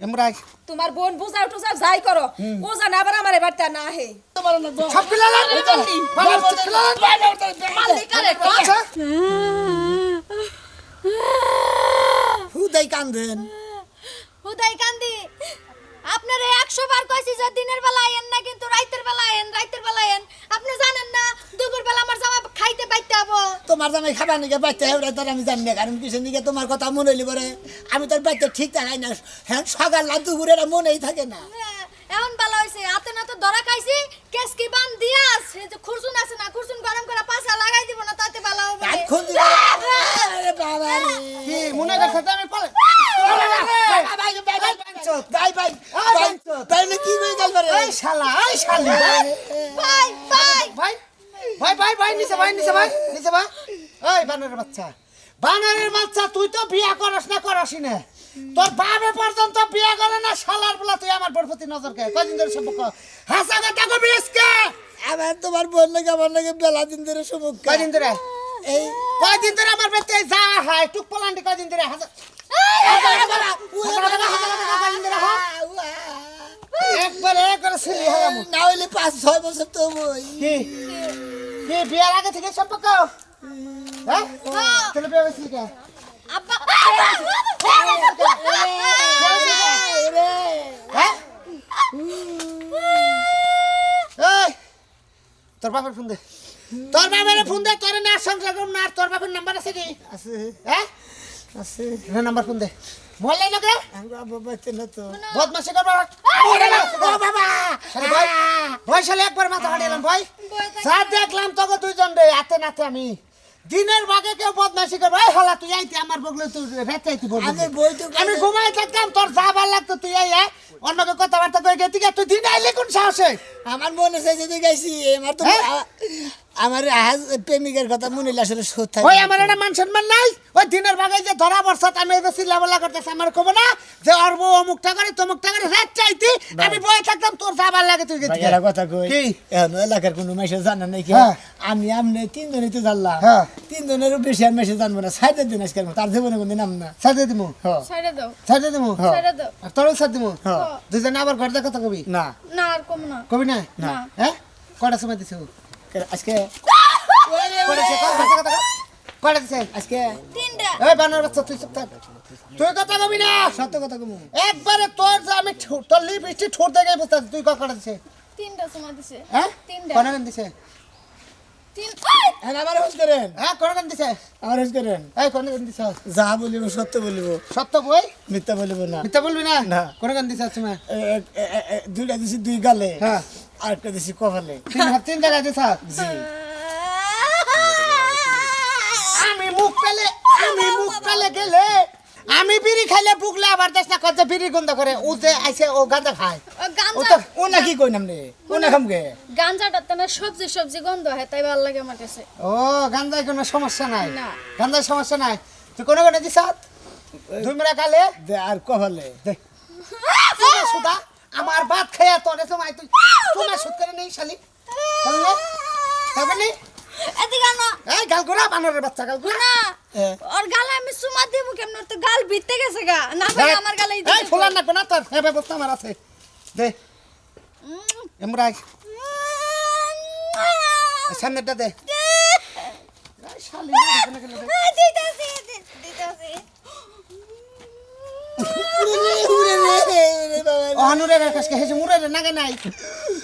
এমরাই। তোমার বোন বুঝাও টুজাও যাই করো। ও জান আবার আমার এবার না হে। সব পিলালা মালিক আরে আচ্ছা। হুদাই কান্দেন। হুদাই কান্দি। আপনারা একশো বার কইছি যে দিনের বেলা আইন না কিন্তু রাইতের বেলা আইন রাইতের বেলা আইন আপনি জানেন না দুপুর বেলা আমার জামা খাইতে পাইতে হব তোমার জামাই খাবার নিকে বাইতে হেবড়ে তোর আমি জানি না কারণ কিসের নিকে তোমার কথা মনে হইলি পরে আমি তোর বাইতে ঠিক থাকাই না হ্যাঁ সকাল না দুপুরে মনেই থাকে না হ্যাঁ, এমন বেলা হইছে হাতে না তো ধরা খাইছি কেসকি বান দিয়াস এই যে খুরসুন আছে না খুরসুন গরম করে পাছা লাগাই দিব না তাতে বেলা হবে আর খুঁজি আরে বাবা রে কি মনে করছ তো আমি পালে ভাই ভাই ভাই ভাই ভাই ভাই ভাই না কি কই গেল রে এই শালা এই শালি। ভাই ভাই। ভাই ভাই ভাই ভাই নিচে ভাই নিচে ভাই নিচে ভাই। ওই বানরের বাচ্চা। বানরের বাচ্চা তুই তো বিয়া করস না করসি না। তোর বাবে পর্যন্ত বিয়া করে না শালার বলা তুই আমার বোর প্রতি নজর কে? কদিন ধরে সম্পর্ক? হাসা কথা কবি আজকে? আমার তোমার বোন লাগে আমার লাগে বেলা দিন ধরে সমুখ কদিন ধরে? এই কদিন ধরে আমার বেতে যা হয় টুক পলান্ডি কদিন ধরে? হাসা একবারে একবারে ছেলে হলাম না হইলে পাঁচ ছয় বছর তো বই কি? কি বিয়ার আগে থেকে সম্পর্ক হ্যাঁ? তাহলে বিয়ে হয়েছিল কে? হ্যাঁ? তোর বাপের ফোন দে। তোর বাপের ফোন দে তোর না সংসার না তোর বাপের নাম্বার আছে কি? আছে। হ্যাঁ? আছে। নাম্বার ফোন দে। মোবাইল নাই নাকি? আমি বাবা না তো। বদমাশি করব। ও বাবা! শালি ভাই ভাই শালি একবার মাথা ফাটিলাম ভাই যা দেখলাম তোকে দুইজন রে হাতে নাতে আমি। দিনের বাগে কেউ বদমাশি করব। এই হলা তুই আইতি আমার বগলে তুই রেতে আইতি বলবি। আমি বই তো আমি ঘুমাই থাকতাম তোর যা ভালো লাগতো তুই আই আয়। অন্যকে কথাবার্তা কই গেতি তুই দিন আইলি কোন সাহসে? আমার মনে চাই যদি গাইছি আমার তো আমার আহাজ প্রেমিকের কথা মনে হইলে আসলে সত্য ওই আমার একটা মান সম্মান নাই? ওই দিনের বাগে যে ধরা বর্ষাত আমি এই চিল্লা বল্লা করতেছি আমার কব না? যে করে তমুকটা করে রাত চাইতি। আমি বয়ে থাকতাম তোর যা ভালো লাগে তুই কথা কই? কি? এখন এলাকার কোনো মেসে জানা নাই কি? হ্যাঁ। আমি আমনে তিনজনই তো জানলাম। হ্যাঁ। তিনজনেরও বেশি আর মেসে জানব না। সাইডের দিন আজকে তার জীবনে কোনদিন নাম না। সাজে দিমু? হ্যাঁ। দাও। সাজে দিমু? দাও। আর তোরও সাথ দিমু। দুজনে আবার ঘর দেখা কথা কবি? না। না আর কম না। কবি না? না। হ্যাঁ? কটা সময় দিছো? আজকে? আজকে? তিনটা। এই বানর বাচ্চা তুই চুপ থাক। তুই কথা কবি না। সত্য কথা একবারে তোর যে আমি ঠোঁট দেখে বুঝতে পারছি, তুই কটা দিছে তিনটা সময় দিছে। হ্যাঁ? কটা দিছে? হ্যাঁ আমার করেন। হ্যাঁ দিছে? আমার হোস করেন। এই কোন দিছে? যা বলিব সত্য বলিব। সত্য বই? মিথ্যা বলিব না। মিথ্যা বলবি না? না। কোন গান দিছে তুমি দুইটা দিছি দুই গালে। হ্যাঁ। আর দিছি কপালে। তিন হাত তিন জায়গায় দিছ আমি মুখ পেলে আমি মুখ পেলে গেলে আমি বিড়ি খাইলে বুকলে আবার দেশ না করছে বিড়ি গন্ধ করে। ও যে আইছে ও গাঁজা খায়। ও তো ও না কি কই নাম রে? ও না খামগে গাঞ্জাটা তো না সবজি সবজি গন্ধ হয় তাই ভালো লাগে আমার কাছে। ও গাঞ্জায় কোনো সমস্যা নাই? না। গাঞ্জায় সমস্যা নাই? তুই কোনো কোনো দিছ দুই মেরা খালে দে আর কপালে। দে। সুদা। আমার ভাত খাইয়া তোরে সময় তুই চুমা সুদ করে নেই শালি। তাহলে তারপরে নেই? এদিকে না। এই গালগুড়া বানরের বাচ্চা গালগুড়া না এ। ওর গালে আমি সুমা দিব কেমন? তো গাল ভিততে গেছে গা। না পারে আমার গালে এই না কোনা তোর এই ব্যবস্থা আমার আছে। দে। এমরাই সামনেটা দে। শালি না এখানে গেলে দে। দিতাছি দিতাছি উরে রে উরে রে উরে বাবা ও হানুরের কাছে হেসে মুরের নাগে নাই।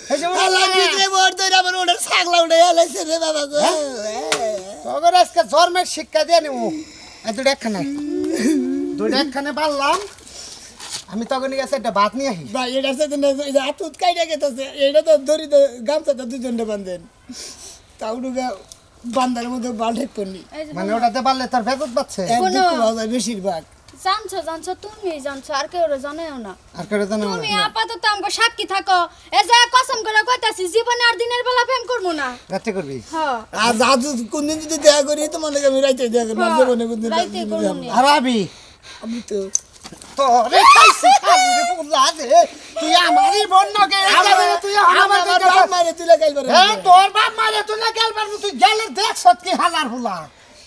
হেসে আলা মুরের পিঠে বড় ধরে আমার ওটার ছাগলা উঠে আলাইছে রে বাবা গো। তগর আজকে জন্মের শিক্ষা দিয়ে নিবো। এই দুটো একখানে। দুটো একখানে পারলাম আমি তখন গেছে একটা ভাত নিয়ে আসি। ভাই এটার সাথে কাইটা গেতেছে এটা তো ধরি তো গামছাটা দুজনটা বান্ধেন তাও ঢুকা বান্দার মধ্যে বাল ঠিক যে মানে ওটাতে পারলে তার বেতন পাচ্ছে বেশিরভাগ। জানছো জানছো তুমি জানছো আর কেউ জানেও না। আর কেউ জানো তুমি আপাতত আমাকে সাক্ষী থাকো। এ যে কসম করে কইতাছি জীবনে আর দিনের বেলা প্রেম করব না। রাত্রে করবি? হ্যাঁ। আর আজ কোনদিন যদি দেখা করি তোমার লাগে আমি রাইতে দেখা করি আর জীবনে কোনদিন রাইতে রাইতে করব নি। আর আবি? আমি তো তোরে খাইছি খালি রে পুল্লা দে তুই আমারই বোন নগে তুই আমার বাপ মারে গাইল পারে এ তোর বাপ মারে তুই না। গেল তুই গেলে দেখ সত্যি হালার হুলা।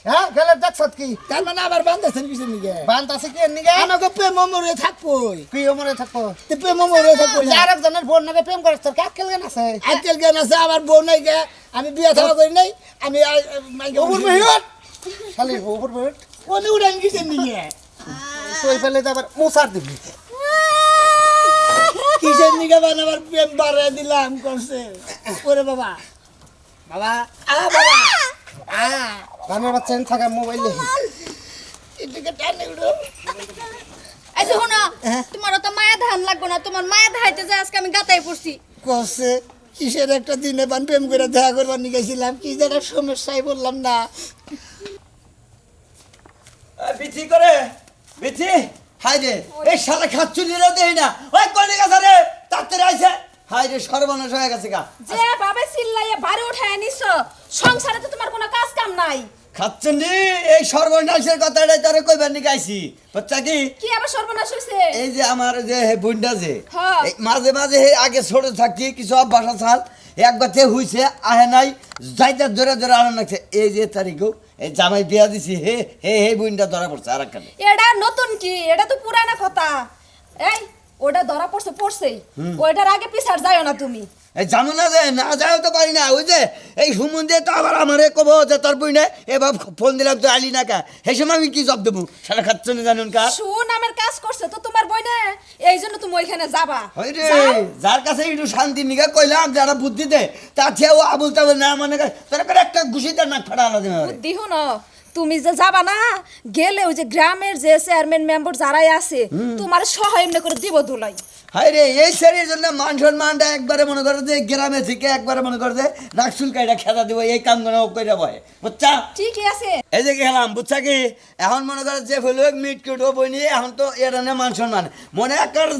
হ্যাঁ গেলে দেখছত কি? তার মানে আবার বান্ধেছেন কিসের নিগে? বান্ত আছে কি নিগে? আমাকে প্রেম মরে থাকবই। কি মনে থাকো তো প্রেম মরে থাকবই আর একজনের বোন নাকি প্রেম করিস তোর কাক খেলবেন আছে? আজকাল জ্ঞান আছে আমার বউ নাই গে। আমি বিয়া থাকা করি নাই আমি বসে- বহিরত খালি উপর বহিরত কোনে উড়ান কিসের নিগে? তুই পেলে তো আবার মুসার দিবি। কিসের নিগে বান আমার প্রেম বাড়াই দিলাম করছে ওরে বাবা। বাবা। আ বাবা। আ। গানের বাচ্চা থাকা মোবাইল দেখি। এদিকে টানে উড়ো। এই যে শোনো হ্যাঁ? তোমার তো মায়া ধান লাগবো না তোমার মায়া ধাইতে যে আজকে আমি গাতাই পড়ছি। করছে কিসের একটা দিনে বান প্রেম করে দেখা করবার নিয়ে গেছিলাম কি যে একটা সমস্যায় বললাম না। বিথি করে বিথি হাই রে এই শালা খাচ্চুলিরা দেই না। ওই কোনে গেছে রে তাড়াতাড়ি আইছে। হাই রে সর্বনাশ হয়ে গেছে গা। যে ভাবে চিল্লাইয়া বাড়ি উঠায় নিছ সংসারে তো তোমার কোনো কাজ কাম নাই খাচ্চুনি এই সর্বনাশের কথাটাই তোরে কইবার নিকে আইছি। বাচ্চা কি? কি আবার সর্বনাশ হইছে? এই যে আমার যে হে বুন্ডা যে। মাঝে মাঝে হে আগে ছোট থাকছি কিছু অভ্যাস ছাল একবার তে হইছে আহে নাই যাইতে ধরে ধরে আনা লাগছে এই যে তারিখও এই জামাই বিয়া দিছি হে হে হে বুন্ডা ধরা পড়ছে আর একখানে এটা নতুন কি? এটা তো পুরানা কথা। এই ওটা ধরা পড়ছে পড়ছেই। ওইটার আগে পিছার যাইও না তুমি। জানো না যে না যাও তো পারি না। ওই যে এই সুমন্দে তো আবার আমারে কব যে তোর বই না। এবার ফোন দিলাম তো আলি না কা? সেই সময় আমি কি জব দেবো? সারা খাচ্ছ না জানুন কার? সু নামের কাজ করছে তো তোমার বই না। এই জন্য তুমি ওইখানে যাবা। ওই রে যার কাছে একটু শান্তি নিগা কইলাম যারা বুদ্ধি দে। তার চেয়েও আবুল তাবুল না মানে তোর করে একটা ঘুষিতে নাক ফাটা আলাদা না বুদ্ধি না তুমি যে যাবা না গেলে ওই যে গ্রামের যে চেয়ারম্যান মেম্বার যারাই আছে তোমার সহায় এমনি করে দিব দুলাই হাই রে এই শরীরের জন্য মান সম্মানটা একবারে মনে করে যে গ্রামে থেকে একবারে মনে করে যে নাকশুল কাইটা খেদা দিব এই কামগুলো কইরা বয়। বুঝছা? ঠিকই আছে। এই যে গেলাম বুঝছা কি? এখন মনে করে যে ফেলুক মিট কেটো বইনি এখন তো এটা না মান সম্মান। মনে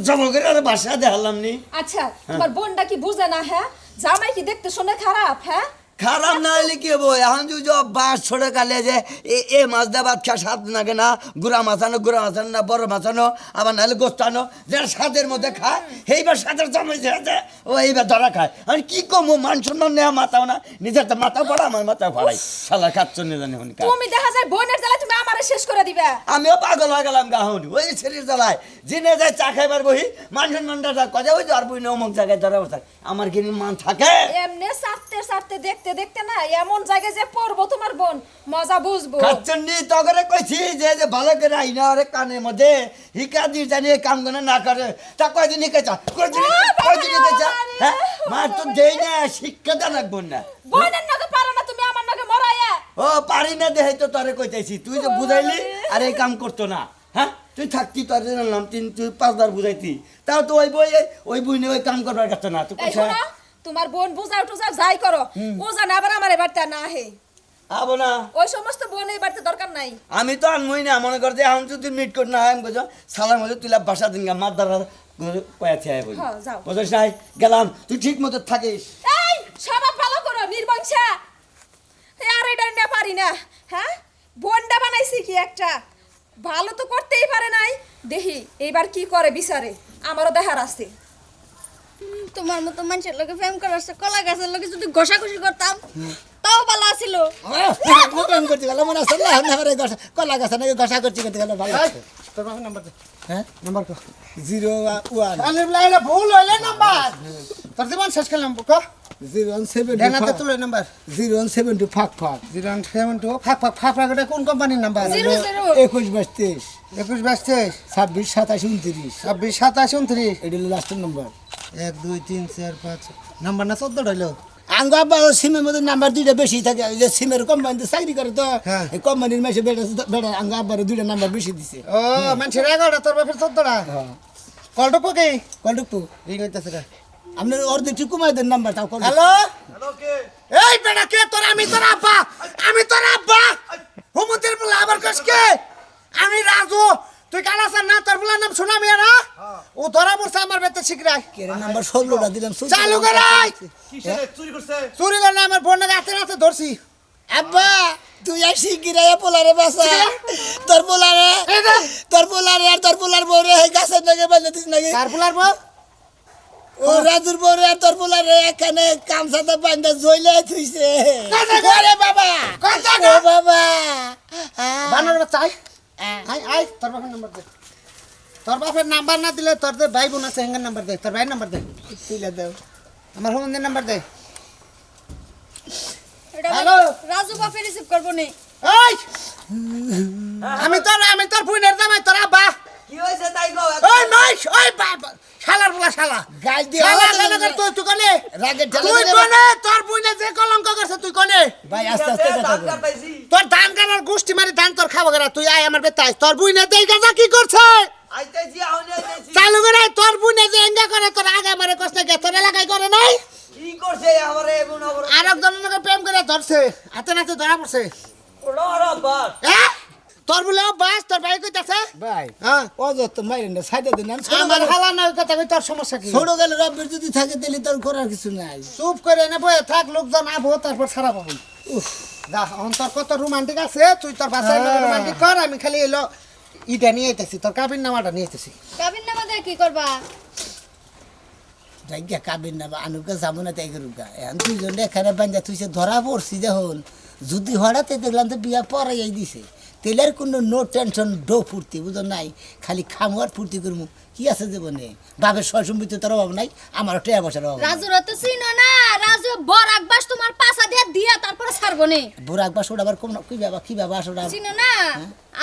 জমা করে আর বাসা দেখালাম নি। আচ্ছা তোমার বোনটা কি বুঝে না হ্যাঁ? জামাই কি দেখতে শুনে খারাপ হ্যাঁ? খারাপ না হলে কি হব? এখন যদি বাস ছড়ে কালে যে এ এ মাছ দা ভাত খা স্বাদ লাগে না গুড়া মাছানো গুড়া মাছানো না বড় মাছানো আবার নাহলে গোস্তানো যেটা স্বাদের মধ্যে খায় সেইবার স্বাদের জমে যে ও এইবার ধরা খায়। আমি কি কমো? মান সম্মান নেওয়া মাথাও না নিজের তো মাথা পড়া আমার মাথা পড়াই শালা খাচ্ছ না জানি হন তুমি দেখা যায় বোনের জ্বালা তুমি আমারে শেষ করে দিবা। আমিও পাগল হয়ে গেলাম গাহন ওই শরীর জ্বালায়। জিনে যায় চা খাইবার বহি মান সম্মানটা কথা ওই আর বই অমুক জায়গায় ধরা বসে আমার কি মান থাকে? এমনি সারতে সারতে দেখতে দেখতে না এমন জায়গায় যে পড়ব তোমার বোন মজা বুঝব। কাচ্চন্ডি তগরে কইছি যে যে ভালো করে আইনা আরে কানের মধ্যে হিকা দি জানি কাম করে না করে। তা কয়দিন ও বাবা কয়দিন রে, হিকেছা বাবা রে। হ্যাঁ? মা তো দেই না শিক্ষা দা লাগবো না। বোনের নাকে পারো না তুমি আমার নাকে মরাইয়া। ও পারি না দেহে তো তোরে কইতেছি তুই যে বুঝাইলি আর এই কাম করতো না। হ্যাঁ? তুই থাকতি তোর জানলাম তিন তুই পাঁচবার বুঝাইতি। তাও তো ওই বই ওই বই নিয়ে ওই কাম করবার কথা না। তুই কোথায়? তোমার বোন বুঝাও টুজাও যাই করো। ও জানে আবার আমার এবারটা না হে আবো না। ওই সমস্ত বোন এই বাড়িতে দরকার নাই। আমি তো আনমই না মনে করতে এখন যদি মিট কর না আমি বুঝো সালার মধ্যে তুই বাসা দিন মার দ্বারা কয়াতে আয় বলি। হ্যাঁ, নাই? গেলাম। তুই ঠিক মতো থাকিস। এই সবাই ভালো করো নির্বংশা। আর এটা না পারি না হ্যাঁ? বোনটা বানাইছি কি একটা। ভালো তো করতেই পারে নাই। দেখি এইবার কি করে বিচারে? আমারও দেখার আছে। তোমার মতো মানুষের লোকে প্রেম করার কলা গাছের লোকে যদি ঘষাঘষি করতাম তাও ভালো আছিল। ও প্রেম করতে গেল মনে আসলে না আমার কলা গাছ নাকি ঘষা করছি করতে গেল ভালো আছে। তোর বাবার নাম্বার হ্যাঁ? নাম্বার কো জিরো ওয়ান। ভুল হইলে নাম্বার তোর জীবন শেষ করলাম কো জিরো ওয়ান সেভেন তুলে number. Zero one seven two ফাঁক ফাঁক। জিরো সেভেন টু ফাঁক ফাঁক ফাঁক ফাঁক কোন কোম্পানির নাম্বার একুশ বাইশ তেইশ। একুশ বাইশ তেইশ। ছাব্বিশ সাতাশ উনত্রিশ। ছাব্বিশ সাতাশ উনত্রিশ। এটা হলো লাস্টের নম্বর এক দুই তিন চার পাঁচ। নাম্বার না চোদ্দ রইল আঙ্গ আব্বা সিমের মধ্যে নাম্বার দুইটা বেশি থাকে। যে সিমের কোম্পানিতে চাকরি করে তো হ্যাঁ। এই কোম্পানির মাসে বেটা বেটা আঙ্গ আব্বার দুইটা নাম্বার বেশি দিছে। ও মানুষের এগারোটা তোর বাপের চোদ্দটা? হ্যাঁ। কলটা পোকে কন্টুকু রিং হইতেছে আপনার অর্ধেক কমাই দেন নাম্বার তাও কল হ্যালো? এই বেটা কে তোর? আমি তোর আব্বা। আমি তোর আব্বা। হুমন্তের বলে আবার কাছ কে? আমি রাজু। তুই কাল আসার না তোর বলার নাম শোনামি না? ও ধরা পড়ছে আমার বেতে শিখরাই কেরে নাম্বার ষোলোটা দিলাম চালু করাই চুরি করে আমার বোনের হাতে হাতে ধরছি। আব্বা তুই আর শিগগিরাইয়া পোলারে বাসা তোর পোলারে তোর পোলারে আর তোর পোলার বউরে এই গাছের নাকি বাজে দিস নাকি? কার পোলার বউ? ও রাজুর আর তোর পোলারে এখানে কামসাতে বান্ধা জইলে থুইছে। কথা বাবা। কথা বাবা। বাচ্চা আয় আয় আয় তোর বাপের নাম্বার দে। তোর বাপের নাম্বার না দিলে তোর যে ভাই বোন আছে হেঙ্গের নাম্বার দে তোর ভাইয়ের নাম্বার দে। তুলে দাও। আমার নাম্বার দে। হ্যালো। রাজু বাপে রিসিভ করব নি। আমি তোর আমি তোর বোনের জামাই তোর আব্বা। কি হয়েছে তাই গো ওই মাইস ওই বাবা শালার বলা শালা। গাল দিয়ে শালা কেন কর তুই তুই কোনে? রাগের ঠেলা তুই কোনে তোর বোনে যে কলঙ্ক করছে তুই কোনে? ভাই আস্তে আস্তে কথা বল। তোর ধান কানার গোষ্ঠী মারি ধান তোর খাব কেনা। তুই আয় আমার বেতাই তোর বুইনে দেই গাজা কি করছে? আইতেছি আউনি আইতেছি। চালু করে তোর বুইনে যে এঙ্গা করে তোর আগে মারে কষ্ট গে তোর এলাকায় করে নাই? কি করছে আমারে এমন অবর আর একজনের প্রেম করে ধরছে। হাতে নাতে ধরা পড়ছে। ওড়া বাস হ্যাঁ? তোর বলে বাস তোর ভাই কইতাছে? ভাই হ্যাঁ। ও যত মাইরেন না সাইডে দিন আমি ছোট আমার হালা না কথা কই তোর সমস্যা কি? ছোট গেলে রব্বের যদি থাকে তাহলে তোর করার কিছু নাই। চুপ করে এনে বয়ে থাক লোকজন আবো তারপর ছাড়া পাবো। উফ। যা এখন তোর কত রোমান্টিক আছে তুই তোর বাসায় হ্যাঁ। রোমান্টিক কর আমি খালি এলো ইটা নিয়ে আইতেছি তোর কাবিন নামাটা নিয়ে আইতেছি। কাবিন নামা দিয়ে কি করবা? জায়গা কাবিন না বা আনুকা যাব না তাই করুকা এখন দুইজন এখানে বান্ধা তুইছে ধরা পড়ছি যখন। যদি হঠাৎ দেখলাম তো বিয়া পরাই দিছে তেলের কোনো নো টেনশন ডো ফুর্তি বুঝো নাই? খালি খামুয়ার ফুর্তি করব কি আছে জীবনে? বাপের সয় সম্পত্তি তোর অভাব নাই আমার টেয়া বসার অভাব। রাজুর তো চিনো না। রাজু বর আকবাস তোমার পাশা দিয়ে দিয়া তারপরে ছাড়বো নি। বুড়া একবার সোটা আবার কম না কি বাবা কি বাবা আসোটা চিনো না?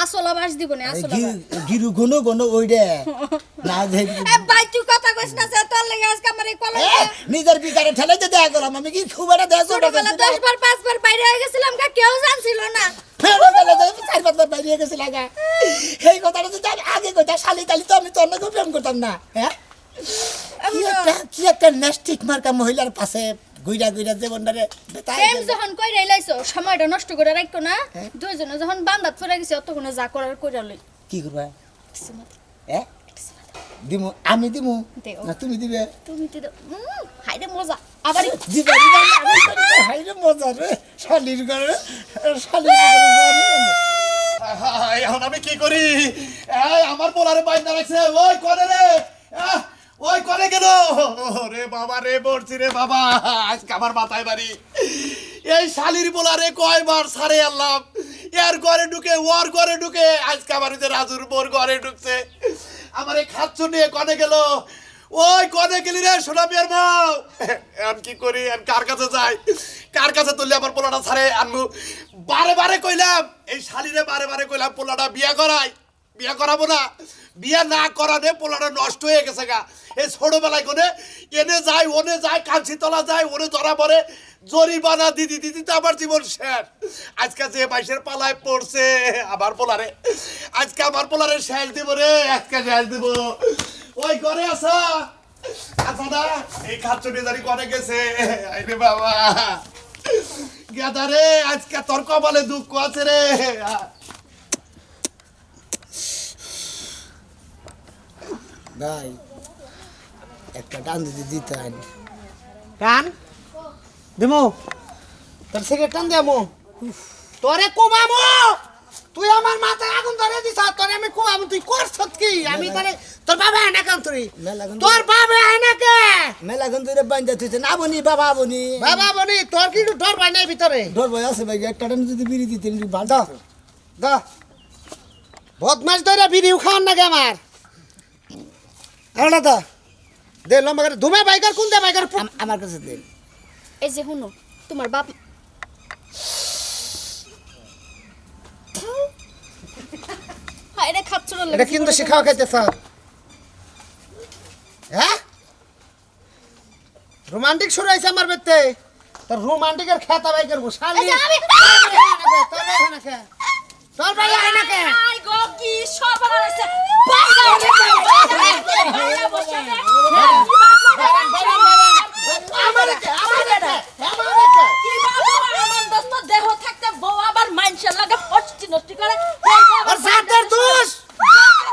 আসল আবাস দিব নি আসল গিরু গুনো গুনো ওই রে না যে এ ভাই তুই কথা কইস না তোর লাগে আজকে আমার এই কলম নিজের বিকারে ঠেলে যে দেখা করলাম আমি কি খুব একটা দেশ ছোটবেলা দশ বার পাঁচ বার বাইরে হয়ে গেছিলাম কা কেউ জানছিল না। ফেরো গেলে তো চার পাঁচবার বাইরে গেছে লাগা এই কথাটা যদি আগে কইতা শালি তালি তো আমি তোর নাকি প্রেম করতাম না হ্যাঁ? কি একটা কি একটা নেস্টিক মার্কা মহিলার পাশে গুইরা গুইরা জীবনটারে বেতাই প্রেম যখন কইরা লাইছো সময়টা নষ্ট করে রাখতো না। দুইজনে যখন বান্দাত পড়ে গেছে যা করার কইরা লই। কি করবা? এ দিমু আমি দিমু? না তুমি দিবে? তুমি উম, হাইরে মজা। আবার দিবা দিবা হাইরে মজা রে শালির ঘরে শালির হায়, এখন আমি কি করি? আমার পোলারে বাইন্দা রাখছে। ওই করে রে। ওই করে কেন? রে বাবা রে বলছি রে বাবা। আজকে আমার মাথায় বাড়ি। এই শালির পোলারে কয়বার সারে আনলাম। এর ঘরে ঢুকে, ওর ঘরে ঢুকে। আজকে আমার যে রাজুর বোর ঘরে ঢুকছে। আমার এই খাচ্ছু নিয়ে কনে গেল। ওই কনে গেলি রে, সোনা বিয়ার মাও এখন কি করি? এখন কার কাছে যাই? কার কাছে তুললে আমার পোলাটা ছাড়ে আনব? বারে বারে কইলাম, এই শালিরে বারে বারে কইলাম, পোলাটা বিয়া করাই বিয়া করাবো না। বিয়া না করানে পোলাটা নষ্ট হয়ে গেছে গা। এই ছোটবেলায় কোনে এনে যায়, ওনে যায় কাঞ্চি তলা যায়, ওনে ধরা পড়ে। জরিমানা দিদি দিদি তো আমার জীবন শেষ। আজকে যে বাইশের পালায় পড়ছে, আমার পোলারে। আজকে আমার পোলারে শেষ দিব রে, আজকে শেষ দিব। ওই ঘরে আসা। আচ্ছা না এই খাচ্চুনি জানি করে গেছে? বাবা। গেদা রে আজকে তোর কপালে দুঃখ আছে রে। ভাই একটা টান দিতে দিতেন। টান? দেবো তার সেকে টান দেবো। তোরে কুমামু তুই আমার মাথায় আগুন ধরে দিছ তোরে আমি কুমামু তুই করছ কি? আমি তোরে তোর বাবা এনে কাম তুই? মেলা কিন্তু- তোর বাবা এনে কে? মেলা কিন্তু রে বান্ধা তুই না বনি বাবা বনি। বাবা বনি তোর কি ডর পাই নাই ভিতরে? ডর ভয় আছে ভাই একটা টান যদি বিড়ি দিতে ভালো দাও দা বদমাস ধরে বিড়িও খাওয়ান নাকি আমার? আরে দা। দে লম্বা করে। ধুমে বাইকার কোন দে বাইকার? আম- আমার কাছে দেন এই যে শুনো তোমার বাপ এটা কিন্তু শিখাও খাইতেছ হ্যাঁ রোমান্টিক শুরু হয়েছে আমার বেতে তোর রোমান্টিকের খেতা বাই করব শালি তোর ভাই হয় না কে? হয় আমারে? আমারে কে? কি বাবা আমার দোস্ত দেহ থাকতে বউ আবার মানুষের লাগে ফষ্টি নষ্টি করে ওর জাতের দোষ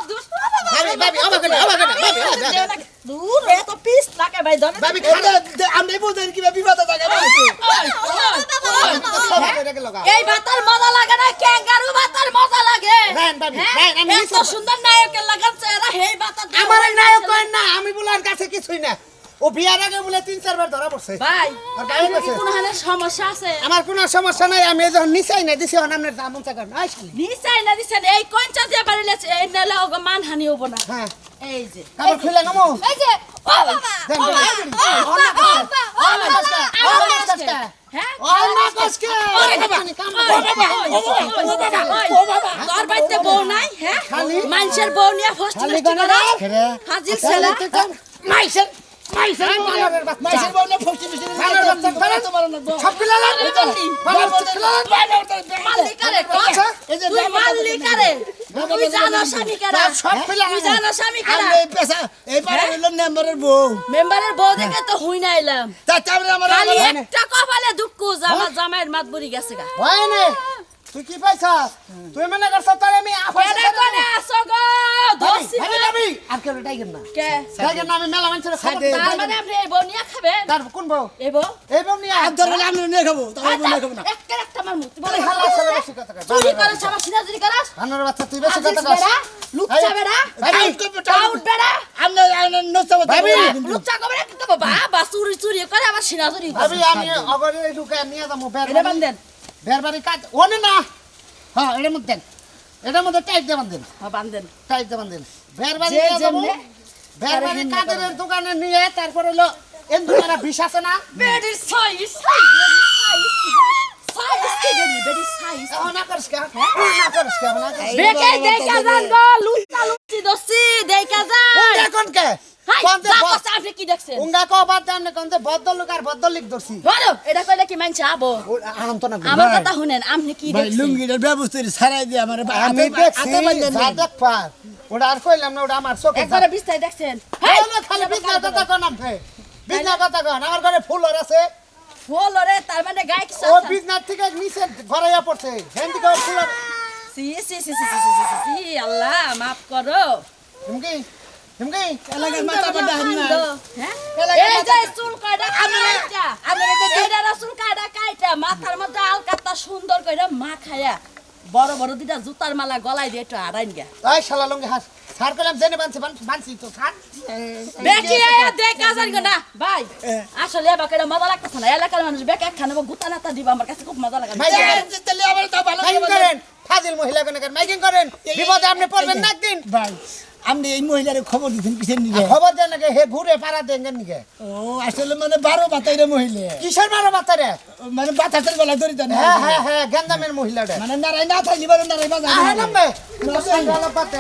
দুষ্ট ভাবি, ভাবি, আমাকে না, আমাকে না, ভাবি, আমাকে না। দূর এত পিস লাগে ভাই ধরে ভাবি খানা আমি বুঝেন কীভাবে বিপদ থাকে এই ভাতার মজা লাগে না ক্যাঙ্গারু ভাতার মজা লাগে নেন, ভাবি, হ্যাঁ? নেন, আমি এত নিশ্চয়- সুন্দর নায়কের লাগাচ্ছে এরা হেই ভাতার আমার এই নায়ক করেন না আমি বলার কাছে কিছুই না ও বিয়ার আগে বলে তিন চারবার ধরা পড়ছে ভাই আর গায়ে আপনার কি গেছে। কোনো হানে সমস্যা আছে? আমার কোনো সমস্যা নাই আমি যখন নিচাই না দিছি এখন আপনার দাম। নিশ্চয় না দিচ্ছেন এই কঞ্চা দিয়ে বাড়িলে এই নালে ওগো মানহানি হব না। হ্যাঁ। এই যে কাপড় খুলে নামো। এই যে ও বাবা ও বাবা ও বাবা ও বাবা ও বাবা হ্যাঁ ও নাকসকে ওরে বাবা ও বাবা ও বাবা ও বাবা তোর বাড়িতে বউ নাই হ্যাঁ? মানুষের বউ নিয়ে ছেলে। মেম্বারের বউ। দেখে তো হুই না এলাম। একটা কপালে দুঃখ জামা জামাইয়ের মাত বুড়ি গেছে গা। হয় তুই কি পাইছা তুই মনে করছ তোর আমি কেডা কোনে আসো গো? ধরছি ভাবি ভাবি। আর কেউ টাইগের না। কে? টাইগের না আমি মেলা মানুষের সাইডে। তার মানে আপনি এই বউ নিয়ে খাবেন? তার কোন বউ? এই বউ? এই বউ নিয়ে হাত ধরে আমি নিয়ে খাব তোমার বউ নিয়ে খাব না। একটা একটা আমার বলে তুই হালা ছেলে বেশি কথা কয়। চুরি করে সবার সিনা চুরি করে আনার বাচ্চা তুই বেশি কথা আজিজ লুচ্চা বেড়া। ভাবি টাউট বেড়া। আমরা আমরা নষ্ট ভাবি, লুচ্চা কবে কি তো বাবা চুরি চুরি করে আমার সিনা চুরি ভাবি আমি অগরে ঢুকে নিয়ে যাব বের এটা বান্ধেন। বের বাড়ি কাজ ওনে না হ্যাঁ এটার মধ্যে দেন। এটার মধ্যে টাইট দেবেন দেন হ্যাঁ বান্ধেন টাইট দেবেন দেন বের বাড়ি যে নিয়ে যাব। যেমনে, বের বাড়ি কাদের দোকানে নিয়ে তারপর হলো এন দোকানে বিষ আছে না? বেডির সাইজ দেখা যান দছি আপনি কি দেখছেন? উঙ্গা কো বাদ দাম কোন যে বদ্ধ লোক আর বদ্ধ লিক ধরছি। বলো এটা কইলে কি মানছে আবো? ও আনন্দ না আমার কথা শুনেন আপনি কি ভাই দেখছেন? লুঙ্গিটার ব্যবস্থা ছাড়াই দিয়ে আমার আমি দেখছি যা দেখ পার ওটা আর কইলাম না ওটা আমার চোখে একবারে বিস্তারিত দেখছেন? হেই! খালি বিজনা কথা কোন আমতে বিজনা কথা কোন আমার ঘরে ফুল আর আছে। ফুল রে তার মানে গায়ে কি ও বিজনার থেকে নিচে ঘরাইয়া পড়ছে। হেন থেকে ফুল সি সি সি সি সি সি সি আল্লাহ মাফ করো। হিমকি এলাকার মাথা বাড্ডা হাম না হ্যাঁ? এই যে চুল কাটা কাইটা এটা চুল কাটা কাইটা মাথার মধ্যে আলকাতা সুন্দর কইরা বড় বড় দুটা জুতার মালা গলায় দিয়ে একটু আড়াইন গা এই শালা লঙ্গি হাস সার কইলাম জেনে বানছে বানছি তো সার বেকি আয়া দেখ আজার না ভাই আসলে এবার কেডা মজা লাগতেছে না এলাকার মানুষ বেক এক গুতা নাতা দিব আমার কাছে খুব মজা লাগে ভাই, তাহলে আবার তো ভালো করেন ফাজিল মহিলা কোন মাইকিং করেন বিপদে আপনি পড়বেন না একদিন ভাই আপনি এই মহিলার খবর দিচ্ছেন কিসের নিকে খবর দেন নাকি? হে ঘুরে পাড়া দেন নিকে? ও আসলে মানে বারো বাতাইরে মহিলা। কিসের বারো বাচ্চারে মানে বাতাসের বেলা ধরি জানে হ্যাঁ হ্যাঁ হ্যাঁ গেন্দামের মহিলাটা মানে নারাই না থাকলে বারো নারাই বাজা আহে নামবে। ভালো পাতে।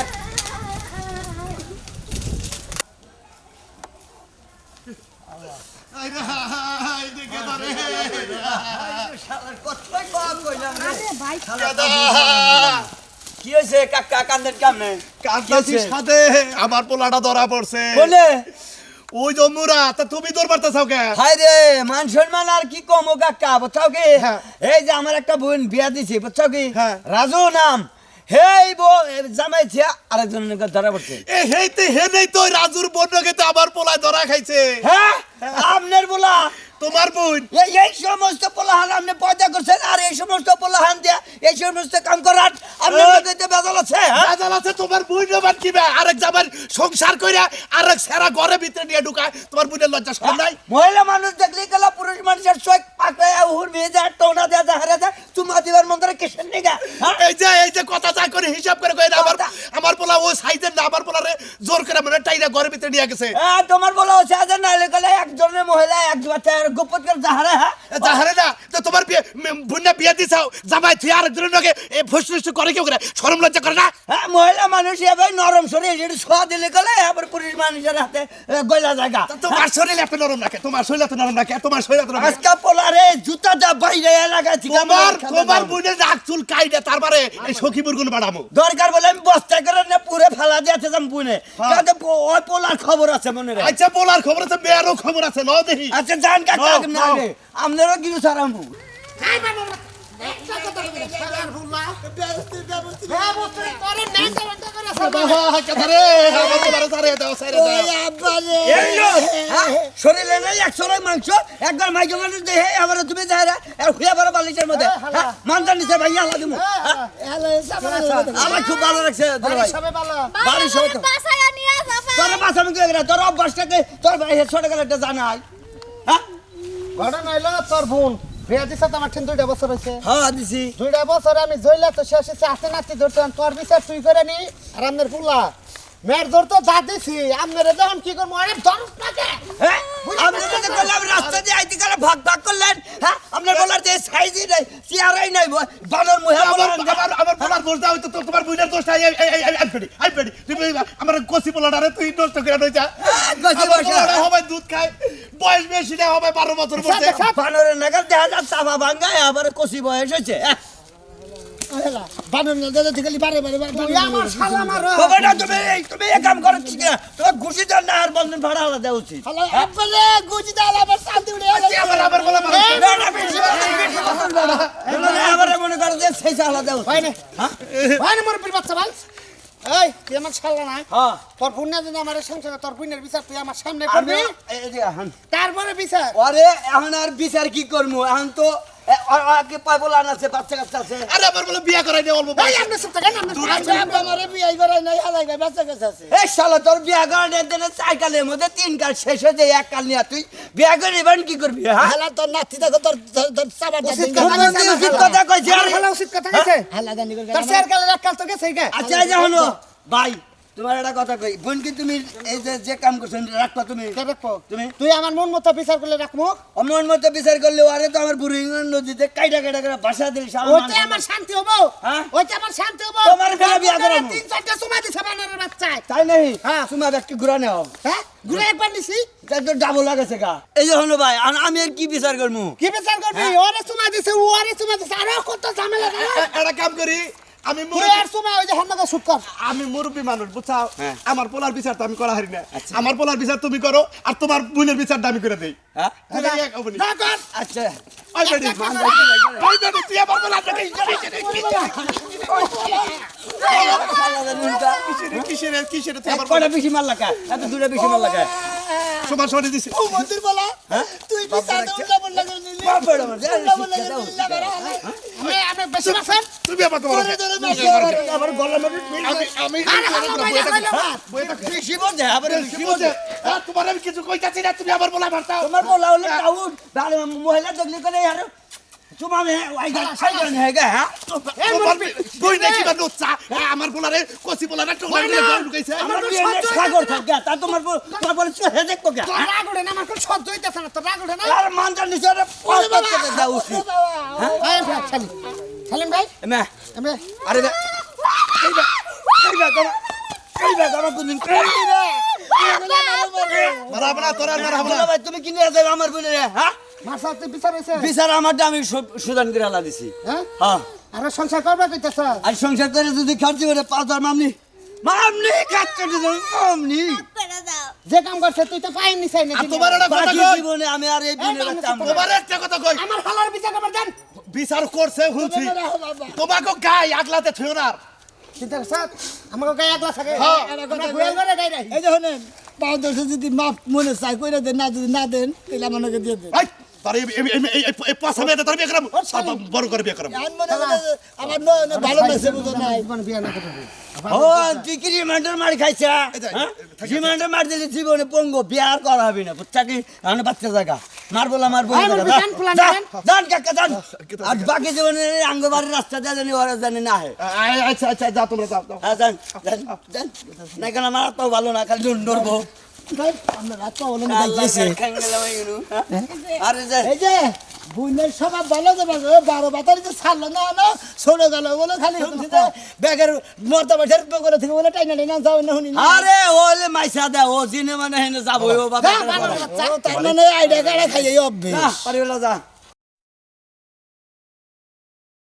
কি হয়েছে? কাকা কান্দেন কামনে? কান্দাছি সাথে আমার পোলাটা ধরা পড়ছে। বলে? ওই জম্মুরা তা তুমি দৌড় মারতেছাও কে? হাই রে মান সম্মান আর কি কম ও কাকা বুঝছাও কি? হ্যাঁ। এই যে আমার একটা বোন বিয়া দিছি বুঝছাও কি? হ্যাঁ। রাজু নাম। হেই বো জামাইছে আরেকজন ধরা পড়ছে। এ হেইতে হে নেই তো রাজুর বন্যকে তো আমার পোলায় ধরা খাইছে। হ্যাঁ? আপনার বলা তোমার বোন। এই সমস্ত পোলাহান আপনি পয়দা করছেন আর এই সমস্ত পোলাহান দিয়া এই সমস্ত কাম করার এই। মধ্যে বেজাল আছে হ্যাঁ? রাজাল আছে তোমার বোন এবার কি বে? আরেক জামার সংসার কইরা আরেক সেরা ঘরে ভিতরে নিয়ে ঢুকায়। তোমার বোনের লজ্জা সব নাই? মহিলা মানুষ দেখলে গেল পুরুষ মানুষের চোখ পাকড়ায় হুর ভিয়ে যায় টোনা দেয়া যায় হারা যায় চুমা দিবার মন্দিরে কিসের নিগা হ্যাঁ? এই যে এই যে কথা যা করে হিসাব করে কইরা আমার আমার পোলা ও সাইজের না আমার পোলারে জোর করে মানে টাইরা ঘরের ভিতরে নিয়ে গেছে। হ্যাঁ তোমার বলা হচ্ছে আজ না হলে গেলে একজনের মহিলা এক বাচ্চা গোপত করে যাহারে হ্যাঁ? তাহারে না তো তোমার বিয়ে বুন্না বিয়ে দিছাও জামাই তুই আরেকজনের লগে এ ফুসফুস করে কেউ করে? শরম লজ্জা করে না? হ্যাঁ মহিলা মানুষ এবার নরম শরীর যেটা ছোঁয়া দিলে গেলে আবার পুরুষ মানুষের হাতে গলা জায়গা তোমার শরীর এত নরম রাখে তোমার শরীর এত নরম রাখে তোমার শরীর এত। আজকা পোলারে জুতা দা বাইরে এলাকা তোমার তোমার বোনের নাক চুল কাইডে তারপরে এই সখী মুরগুন বাড়ামো দরকার বলে আমি বস্তা করে না পুরে ফালা দিয়েছে যাম পুনে কাজে ওই পোলার খবর আছে মনে রে? আচ্ছা বলার খবর আছে মেয়েরও খবর আছে ন দেখি। আচ্ছা জান আপনারও কিছু সারামু হ্যাঁ? শরীরে নেই একশো মাংস একবার মাইকে মানুষ দেহে আবার তুমি দেহে আর খুঁজে পারো বালিশের মধ্যে। হ্যাঁ, মানজার নিচে ভাই আল্লাহ হ্যাঁ? সাবান আমার খুব ভালো লাগছে দুলা ভাই। সবে ভালো। বাড়ি সবাই তো। বাসায় নিয়ে যাবা। তোর বাসামি কে তোর অভ্যাসটাকে তোর ভাই ছোট গেলে একটা জানাই। হ্যাঁ? ঘটনা হইল তোর বোন। বিয়া দিছে আমার ঠিক দুইটা বছর হয়েছে হ্যাঁ দিছি। দুইটা বছর আমি জইলা তো শেষ হচ্ছে আস্তে নাতি ধরতাম তোর বিচার তুই করে নি আর আপনার পুলা মেয়ের তো যা দিছি আপনারা যখন কি করব? আরে নাকে হ্যাঁ আপনি যদি করলাম রাস্তা দিয়ে আইতে গেলে ভাগ ভাগ করলেন। হ্যাঁ আপনার বলার যে সাইজই নাই চেয়ারই নাই বানর মুহে আমার আমার আমার পোলার দোষ দাও তো তোমার বুইনার এই এই আই পেডি আই পেডি তুমি আমার কসি পোলাটারে তুই নষ্ট করে নই যা কষি হবে দুধ খায় বয়স বেশি না হবে বারো বছর বানরের নাগাল দেখা যাচ্ছে চাপা ভাঙ্গায় আবার কষি বয়স হয়েছে। এই- মানে মনে তুই আমার না। হ্যাঁ। তোর যদি আমার সংসারে তোর বিচার তুই আমার সামনে করবি? তারপরে বিচার। আরে এখন আর বিচার কি করব এখন তো আগে লান আছে বাচ্চা কাচ্চা আছে। আরে আমার বলে বিয়া করাই দে অল্প ভাই আপনি সব থেকে আপনি আচ্ছা আব্বা আমারে বিয়াই করাই নাই বাচ্চা আছে। এই শালা তোর বিয়া করার দিনে চার কালের মধ্যে তিন কাল শেষ হয়ে যায় এক কাল নিয়ে। তুই বিয়া করে কি করবি হ্যাঁ? হালা তোর নাতি দেখো তোর তোর- তোর উচিত কথা উচিত কথা কইছি। আর- শালা উচিত কথা কইছে। হালা জানি করে তোর শেয়ার কালে এক কাল তো গেছে আচ্ছা হলো ভাই তোমার একটা কথা কই তুমি এই যে যে কাম করছেন রাখবা তুমি? রাখব? তুমি? তুই আমার মন মতো বিচার করলে রাখব? অমন মতো বিচার করলে আরে তো আমার বুড়ি নদীতে কাইটা কাইটা করে দিল ওইতে আমার শান্তি হব? হ্যাঁ? আমার শান্তি হব? তোমার বিয়া তিন চারটা সময় দিছে তাই নাই হ্যাঁ। তুমি একটু ঘুরা নেও হ্যাঁ? ঘুরে একবার নিছি। তো ডাবল লাগাছে গা। এই যে হলো ভাই আমি আর কি বিচার করব কি বিচার করবি? ওরে সময় দিছে ওরে সময় দিছে। আরে কত ঝামেলা কাম করি আমি আর সময় ওই যে হান্নাকে শুট কর। আমি মুরব্বী মানুষ বুঝছাও? হ্যাঁ। আমার পোলার বিচার তো আমি করা হারি না। আমার পোলার বিচার তুমি করো আর তোমার বোনের বিচারটা আমি করে দেই। হ্যাঁ। না কর। আচ্ছা। ওই বেটি, ওই বেটি, তুই আমার পোলারটা কি- আবার তোমার আবার। আবার আমি আবার কিছু কইতাছি না তুমি আমার বলা তোমার বলা হলে টাউন। তাহলে মহিলা দেখলে করে আর সাইকেল হয়ে? বা নোচ্চা আমার পোলারে কচি পোলারে টোলা ঢুকাইছে। সাগর থাকে তা তোমার তোমার বলে চোখে দেখব কে রাগ ওঠে না আমার কোনো সহ্য হইতেছে না রাগ ওঠে না? আর মানজার নিচে করে উচিত ভাই? আমি আরে এই এই এই তোরা ভাই তুমি কিনে আমার বলে হ্যাঁ? মার্শাল তুই বিচার হইছে? বিচার আমারটা আমি সুদান করে আলা দিছি। হ্যাঁ? হ্যাঁ। আর সংসার করবে কইতেছ? আর সংসার করে যদি খাচ্ছি করে পাঁচ হাজার মামনি। মামনি খাচ্ছে মামনি। যে কাম করছে তুই তো পাইনি চাই না তোমার একটা কথা কই? জীবনে আমি আর এই বিনে রাখতাম। তোমার একটা কথা কই? আমার হালার বিচার করবার দেন বিচার করছে শুনছি। তোমাকে গাই আগলাতে থইও না চিন্তা স্যার আমাকে থাকে? হ্যাঁ। আমরা গাই রাখি। এই যে শোনেন পাঁচ দশে যদি মাপ মনে চাই কইরা দেন না যদি না দেন তাহলে আমাকে দিয়ে দেন। তার এই- এই- এই- এই- এই- এই পাঁচা মেয়েটা তার বিয়ে করাম বড় করে বিয়ে করাম আর করে যে আমার নয় নয় ভালো লাগছে বুঝো নাই। বিয়ে না করতে ও তুই কি রিমান্ডার মার খাইছা? রিমান্ডার মার দিলে জীবনে পঙ্গ বিয়ার করা হবে না। বুঝছা কি? আমি বাচ্চা জায়গা। মারবো না মারবো বলবি, যান, ফুলান, যান। দান কাকা দান। আর বাকি জীবনে আঙ্গবাড়ির রাস্তা দিয়ে জানি ওরা জানি না আচ্ছা আচ্ছা যা তোমরা যাও যাও। হ্যাঁ দান দান দান না কেন আমার তো ভালো না খালি নড়বো তো যে যে বুনের সবাই ভালো যাবে বারো বাতারি যে ছাড়লো না না ছোট গেল বলে খালি শুনছি যে ব্যাগের মর্তা বসে করে থেকে বলে টাইনা টাইনা যাও না শুনি আরে ওলে মাইসা দে ও জিনে মানে হেনে যাব ও বাবা। তার মানে আইডিয়া কারা খাইয়ে অভ্যেস পারিবেলা যা